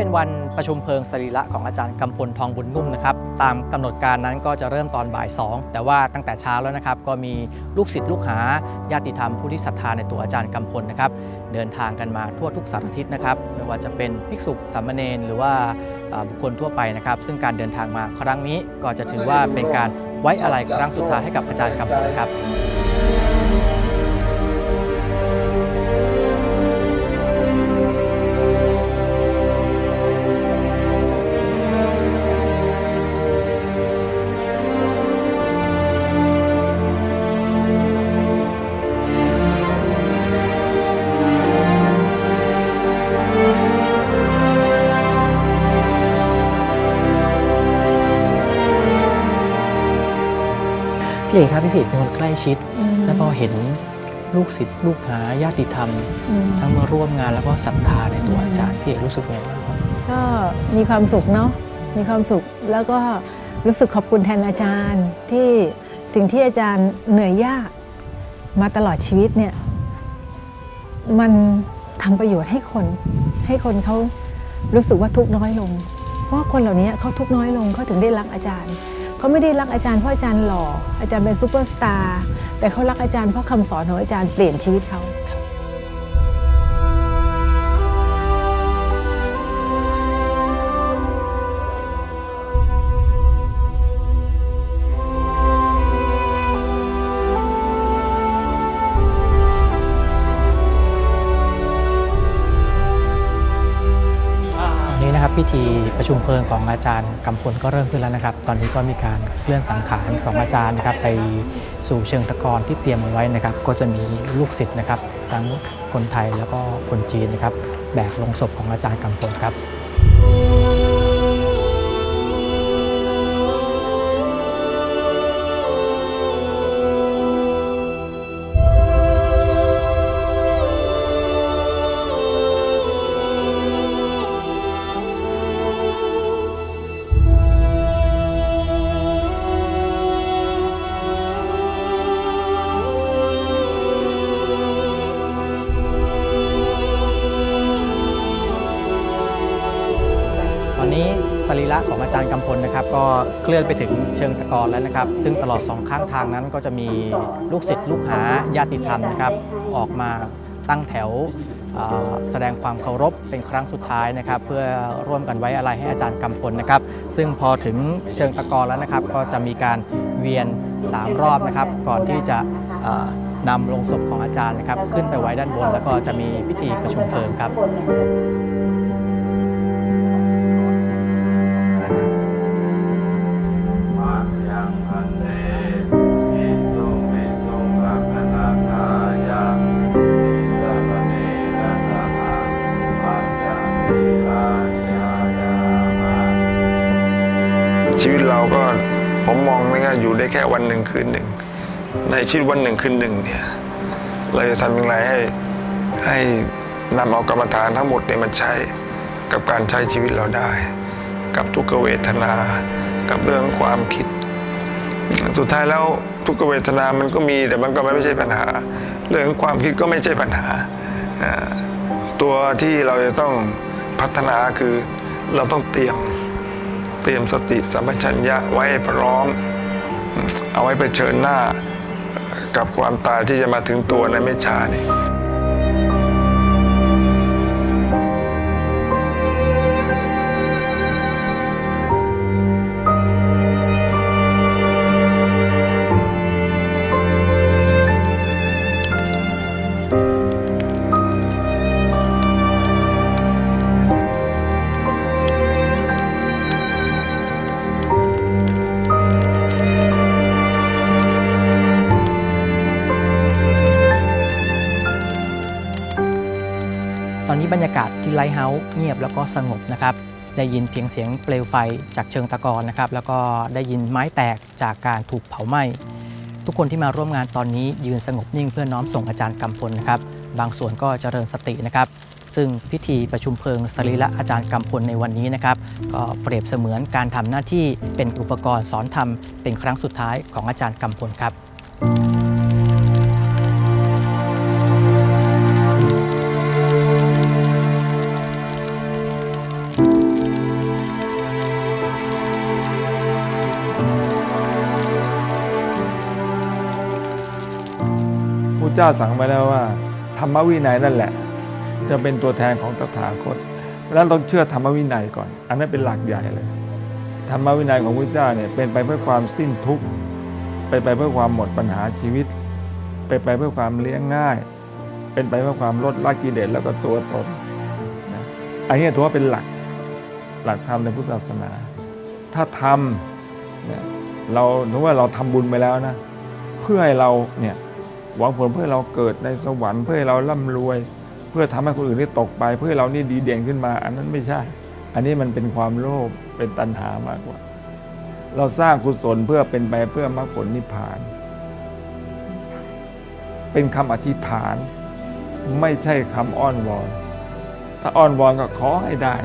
เป็นวันประชุมเพลิงสรีระของอาจารย์กำพลทองบุญนุ่มนะครับตามกำหนดการนั้นก็จะเริ่มตอนบ่าย 2 แต่ว่าตั้งแต่เช้าแล้วนะครับ ก็มีลูกศิษย์ลูกหาญาติธรรมผู้ที่ศรัทธาในตัวอาจารย์กำพลนะครับ เดินทางกันมาทั่วทุกสารทิศนะครับไม่ว่าจะเป็นภิกษุสามเณรหรือว่าบุคคลทั่วไปนะครับ ซึ่งการเดินทางมาครั้งนี้ก็จะถือว่าเป็นการไว้อะไรครั้งสุดท้ายให้กับอาจารย์กำพลครับ พี่เอกครับพี่เอกเป็นคนใกล้ชิดอืมแล้วพอเห็นลูกศิษย์ลูกหาญาติธรรมอืมทั้งมาร่วมงานแล้วก็ศรัทธาในตัวอาจารย์พี่เอกรู้สึกไงบ้างครับก็มีความสุขเนาะมีความสุขแล้วก็รู้สึกขอบคุณแทนอาจารย์ที่สิ่งที่อาจารย์เหนื่อยยากมาตลอดชีวิตเนี่ยมันทำประโยชน์ให้คน ให้คนเขารู้สึกว่าทุกข์น้อยลง เพราะว่าคนเหล่านี้เขาทุกข์น้อยลงเขาถึงได้รักอาจารย์ เขาไม่ได้รักอาจารย์เพราะอาจารย์หล่ออาจารย์เป็นซูเปอร์สตาร์แต่เขารักอาจารย์เพราะคำสอนของอาจารย์เปลี่ยนชีวิตเขา ชุมเพลิงของอาจารย์กำพลก็เริ่มขึ้นแล้วนะครับ ตอนนี้ก็มีการเคลื่อนสังขารของอาจารย์นะครับ ไปสู่เชิงตะกอนที่เตรียมเอาไว้นะครับ ก็จะมีลูกศิษย์นะครับ ทั้งคนไทยแล้วก็คนจีนนะครับ แบกลงศพของอาจารย์กำพลครับ ระของอาจารย์กำพลนะครับ ก็เคลื่อนไปถึงเชิงตะกอนแล้วนะครับ ซึ่งตลอดสองข้างทางนั้นก็จะมีลูกศิษย์ลูกหาญาติธรรมนะครับ ออกมาตั้งแถวแสดงความเคารพเป็นครั้งสุดท้ายนะครับ เพื่อร่วมกันไว้อะไรให้อาจารย์กำพลนะครับ ซึ่งพอถึงเชิงตะกอนแล้วนะครับ ก็จะมีการเวียน 3 รอบนะครับ ก่อนที่จะนำลงศพของอาจารย์นะครับ ขึ้นไปไว้ด้านบน แล้วก็จะมีพิธีประชุมเพลิงครับ ชีวิตเราก็ผมมองไม่ง่ายอยู่ได้แค่วันหนึ่งคืนหนึ่ง ในชีวิตวันหนึ่งคืนหนึ่งเนี่ยเราจะทำอย่างไรให้ให้นำเอากรรมฐานทั้งหมดเนี่ยมันใช้กับการใช้ชีวิตเราได้ กับทุกเวทนา กับเรื่องความคิด สุดท้ายแล้วทุกเวทนามันก็มีแต่มันก็ไม่ใช่ปัญหา เรื่องความคิดก็ไม่ใช่ปัญหาอ่าตัวที่เราจะต้องพัฒนาคือเราต้องเตรียม เตรียมสติสัมปชัญญะไว้พร้อม เอาไว้เผชิญหน้ากับความตายที่จะมาถึงตัวในไม่ช้านี่ บรรยากาศที่ไลท์เฮาส์เงียบแล้วก็สงบนะครับ ได้ยินเพียงเสียงเปลวไฟจากเชิงตะกอนนะครับ แล้วก็ได้ยินไม้แตกจากการถูกเผาไหม้ ทุกคนที่มาร่วมงานตอนนี้ยืนสงบนิ่งเพื่อน้อมส่งอาจารย์กำพลนะครับ บางส่วนก็เจริญสตินะครับ ซึ่งพิธีประชุมเพลิงสรีระอาจารย์กำพลในวันนี้นะครับ ก็เปรียบเสมือนการทำหน้าที่เป็นอุปกรณ์สอนธรรมเป็นครั้งสุดท้ายของอาจารย์กำพลครับ จ้าสั่งไว้แล้วว่า ธรรมวินัยนั่นแหละ จะเป็นตัวแทนของตถาคต แล้วต้องเชื่อธรรมวินัยก่อน อันนั้นเป็นหลักใหญ่เลย ธรรมวินัยของพระเจ้าเนี่ยเป็นไปเพื่อความสิ้นทุกข์เป็นไปเพื่อความหมดปัญหาชีวิต เป็นไปเพื่อความเลี้ยงง่าย เป็นไปเพื่อความลดละกิเลสแล้วก็ตัวตนนะอันนี้ถือว่าเป็นหลักหลักธรรมในพุทธศาสนา ถ้าทำเนี่ยเราถือว่าเราทำบุญไปแล้วนะ เพื่อให้เราเนี่ย หวังผลเพื่อเราเกิดในสวรรค์เพื่อเราร่ำรวย เพื่อทำให้คนอื่นได้ตกไป เพื่อเรานี่ดีเด่นขึ้นมา อันนั้นไม่ใช่ อันนี้มันเป็นความโลภเป็นตัณหามากกว่า เราสร้างกุศลเพื่อเป็นไปเพื่อมรรคผลนิพพาน เป็นคำอธิษฐาน ไม่ใช่คำอ้อนวอน ถ้าอ้อนวอนก็ขอให้ได้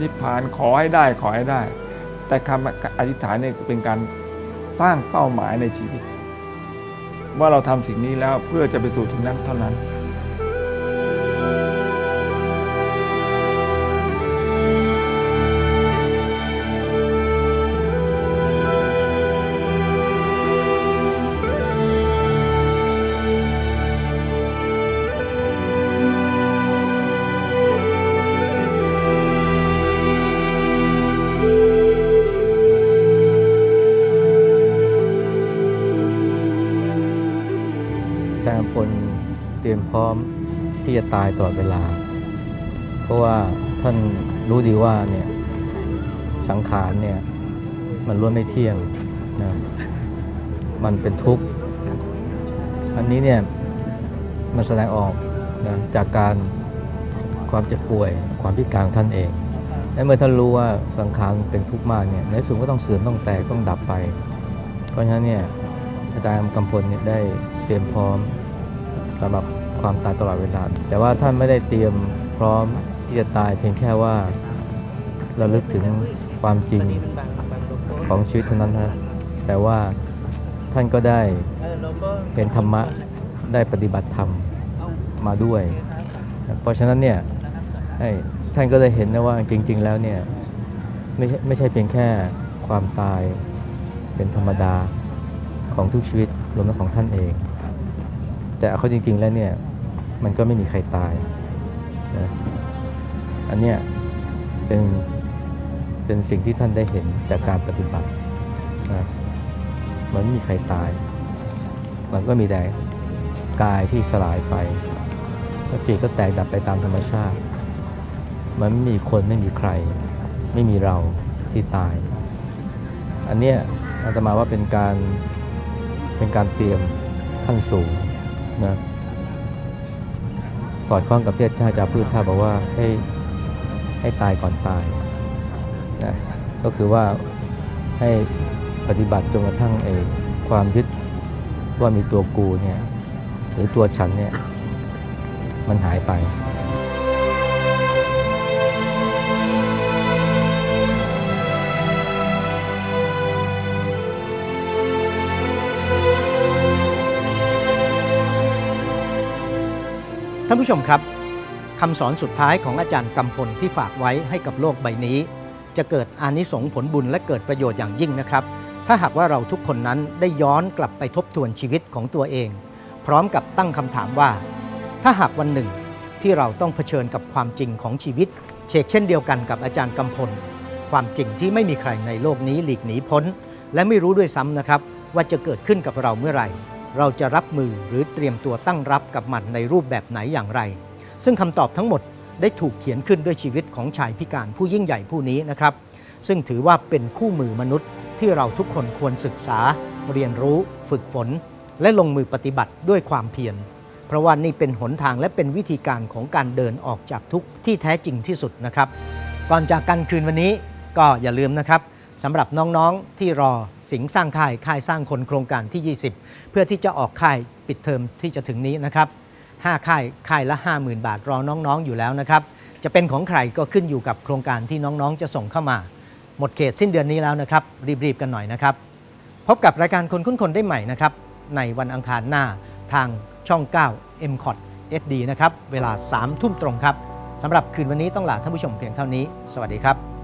นิพพานขอให้ได้ขอให้ได้ แต่คำอธิษฐานเนี่ยเป็นการสร้างเป้าหมายในชีวิต ว่าเราทำสิ่งนี้แล้วเพื่อจะไปสู่ถึงนั้นเท่านั้น พร้อมที่จะตายตลอดเวลา เพราะว่าท่านรู้ดีว่าเนี่ยสังขารเนี่ยมันล้วนไม่เที่ยงนะมันเป็นทุกข์ อันนี้เนี่ยมันแสดงออกนะจากการความเจ็บป่วย ความพิการของท่านเองและเมื่อท่านรู้ว่าสังขารเป็นทุกข์มากเนี่ยในสุดก็ต้องเสื่อมต้องแตกต้องดับไป เพราะฉะนั้นเนี่ยอาจารย์กำพลเนี่ยได้เตรียมพร้อมสำหรับ ความตายตลอดเวลา แต่ว่าท่านไม่ได้เตรียมพร้อมที่จะตายเพียงแค่ว่าเราลึกถึงความจริงของชีวิตเท่านั้นนะแต่ว่าท่านก็ได้เห็นธรรมะได้ปฏิบัติธรรมมาด้วย เพราะฉะนั้นเนี่ยท่านก็เลยเห็นนะว่าจริง ๆ แล้วเนี่ยไม่ใช่ไม่ใช่เพียงแค่ความตายเป็นธรรมดาของทุกชีวิตรวมทั้งของท่านเอง แต่เอาเขาจริง ๆ แล้วเนี่ย มันก็ไม่มีใครตายนะอันเนี้ยเป็นเป็นสิ่งที่ท่านได้เห็นจากการปฏิบัตินะมันไม่มีใครตาย มันก็มีแต่กายที่สลายไปแล้วจิตก็แตกดับไปตามธรรมชาติ มันไม่มีคนไม่มีใคร ไม่มีเราที่ตาย อันเนี้ยอาตมาว่าเป็นการเป็นการเตรียมขั้นสูง นะสอดคล้องกับที่ท่านอาจารย์พูดท่าบอกว่าให้ให้ตายก่อนตายนะก็คือว่าให้ปฏิบัติจนกระทั่งเออความยึดว่ามีตัวกูเนี่ยหรือตัวฉันเนี่ยมันหายไป ท่านผู้ชมครับคำสอนสุดท้ายของอาจารย์กำพลที่ฝากไว้ให้กับโลกใบนี้ จะเกิดอานิสงส์ผลบุญและเกิดประโยชน์อย่างยิ่งนะครับ ถ้าหากว่าเราทุกคนนั้นได้ย้อนกลับไปทบทวนชีวิตของตัวเอง พร้อมกับตั้งคำถามว่า ถ้าหากวันหนึ่งที่เราต้องเผชิญกับความจริงของชีวิตเชกเช่นเดียวกันกับอาจารย์กำพล ความจริงที่ไม่มีใครในโลกนี้หลีกหนีพ้น และไม่รู้ด้วยซ้ำนะครับ ว่าจะเกิดขึ้นกับเราเมื่อไหร่ เราจะรับมือหรือเตรียมตัวตั้งรับกับมันในรูปแบบไหนอย่างไร ซึ่งคำตอบทั้งหมดได้ถูกเขียนขึ้นด้วยชีวิตของชายพิการผู้ยิ่งใหญ่ผู้นี้นะครับ ซึ่งถือว่าเป็นคู่มือมนุษย์ที่เราทุกคนควรศึกษา เรียนรู้ ฝึกฝน และลงมือปฏิบัติด้วยความเพียร เพราะว่านี่เป็นหนทางและเป็นวิธีการของการเดินออกจากทุกข์ที่แท้จริงที่สุดนะครับ ก่อนจากกันคืนวันนี้ก็อย่าลืมนะครับ สำหรับน้องๆที่รอสิงสร้างค่ายค่ายสร้างคนโครงการที่ 20 เพื่อที่จะออกค่ายปิดเทอมที่จะถึงนี้นะครับ5ค่ายค่ายละ 50,000 บาทรอน้องๆอยู่แล้วนะครับ จะเป็นของใครก็ขึ้นอยู่กับโครงการที่น้องๆ จะส่งเข้ามา หมดเขตสิ้นเดือนนี้แล้วนะครับ รีบๆกันหน่อยนะครับ พบกับรายการคนคุ้นคนได้ใหม่นะครับ ในวันอังคารหน้าทางช่อง 9 m c o t SD นะครับ เวลา 3 ทุ่มตรงครับสำหรับคืนวันนี้ต้องลาท่านผู้ชมเพียงเท่านี้ สวัสดีครับ